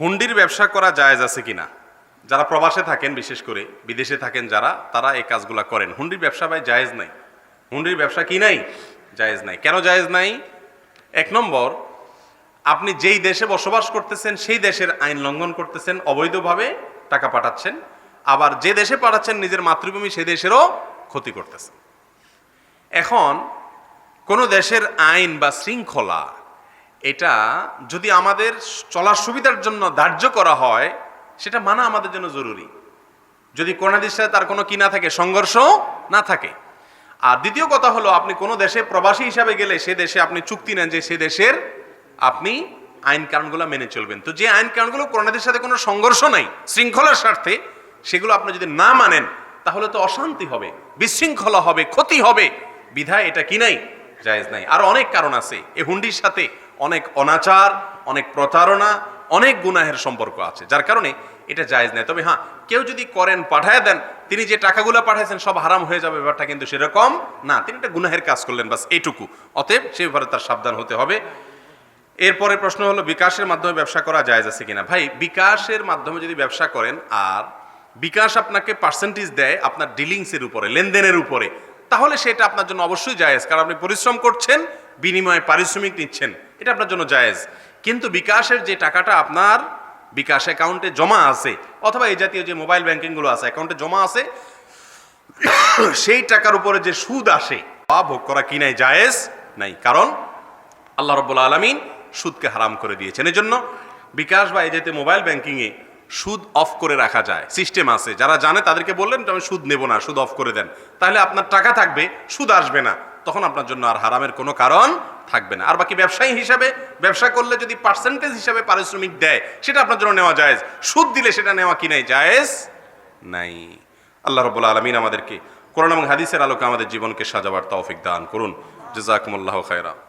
হুন্ডির ব্যবসা করা জায়েজ আছে কিনা? যারা প্রবাসে থাকেন, বিশেষ করে বিদেশে থাকেন যারা, তারা এই কাজগুলা করেন। হুন্ডির ব্যবসা ভাই জায়েজ নাই। হুন্ডির ব্যবসা কি নাই? জায়েজ নাই। কেন জায়েজ নাই? এক নম্বর, আপনি যেই দেশে বসবাস করতেছেন, সেই দেশের আইন লঙ্ঘন করতেছেন, অবৈধভাবে টাকা পাঠাচ্ছেন। আবার যে দেশে পাঠাচ্ছেন, নিজের মাতৃভূমি, সেই দেশেরও ক্ষতি করতেছেন। এখন, কোনো দেশের আইন বা শৃঙ্খলা এটা যদি আমাদের চলার সুবিধার জন্য ধার্য করা হয়, সেটা মানা আমাদের জন্য জরুরি। যদি করোনাদির সাথে তার কোনো কি না থাকে, সংঘর্ষ না থাকে। আর দ্বিতীয় কথা হলো, আপনি কোনো দেশে প্রবাসী হিসাবে গেলে সে দেশে আপনি চুক্তি নেন যে সে দেশের আপনি আইন কানুনগুলো মেনে চলবেন। তো যে আইন কানুনগুলো করোনাদের সাথে কোনো সংঘর্ষ নাই, শৃঙ্খলার স্বার্থে, সেগুলো আপনি যদি না মানেন, তাহলে তো অশান্তি হবে, বিশৃঙ্খলা হবে, ক্ষতি হবে। বিধায় এটা কি নাই? জায়েজ নাই। আর অনেক কারণ আছে। এই হুন্ডির সাথে অনেক অনাচার, অনেক প্রতারণা, অনেক গুনাহের সম্পর্ক আছে, যার কারণে এটা জায়েজ নাই। তবে হ্যাঁ কেউ যদি করেন, পাঠায় দেন, তিনি যে টাকাগুলো পাঠাইছেন, সব হারাম হয়ে যাবে, ব্যাপারটা কিন্তু সেরকম না। তিনি একটা গুনাহের কাজ করলেন, বাস এইটুকু। অতএব সে ব্যাপারে তার সাবধান হতে হবে। এরপরে প্রশ্ন হলো, বিকাশের মাধ্যমে ব্যবসা করা জায়েজ আছে কিনা? ভাই, বিকাশের মাধ্যমে যদি ব্যবসা করেন, আর বিকাশ আপনাকে পার্সেন্টেজ দেয় আপনার ডিলিংসের উপরে, লেনদেনের উপরে তাহলে সেটা আপনার জন্য অবশ্যই জায়েজ। কারণ আপনি পরিশ্রম করছেন, বিনিময়ে পারিশ্রমিক নিচ্ছেন, এটা আপনার জন্য জায়েজ। কিন্তু বিকাশের যে টাকাটা আপনার বিকাশ অ্যাকাউন্টে জমা আছে, অথবা এই জাতীয় যে মোবাইল ব্যাংকিংগুলো আছে অ্যাকাউন্টে জমা আছে, সেই টাকার উপরে যে সুদ আসে, বা ভোগ করা কি নাই, জায়েজ নাই। কারণ আল্লাহ রব্বুল আলমিন সুদকে হারাম করে দিয়েছেন। এজন্য বিকাশ বা এই জাতীয় মোবাইল ব্যাংকিংয়ে সুদ অফ করে রাখা যায়। সিস্টেম আছে। যারা জানে তাদেরকে বললেন, আমি সুদ নেব না, সুদ অফ করে দেন। তাহলে আপনার টাকা থাকবে, সুদ আসবে না। তখন আপনার জন্য আর হারামের কোনো কারণ থাকবে না। আর বাকি ব্যবসায়ী হিসাবে, ব্যবসা করলে যদি পার্সেন্টেজ হিসাবে পারিশ্রমিক দেয়, সেটা আপনার জন্য নেওয়া জায়েজ। সুদ দিলে সেটা নেওয়া কি নাই? জায়েজ নাই। আল্লাহ রব্বুল আলমিন আমাদেরকে কোরআন এবং হাদিসের আলোকে আমাদের জীবনকে সাজাবার তৌফিক দান করুন। জাজাকুমুল্লাহ খায়রা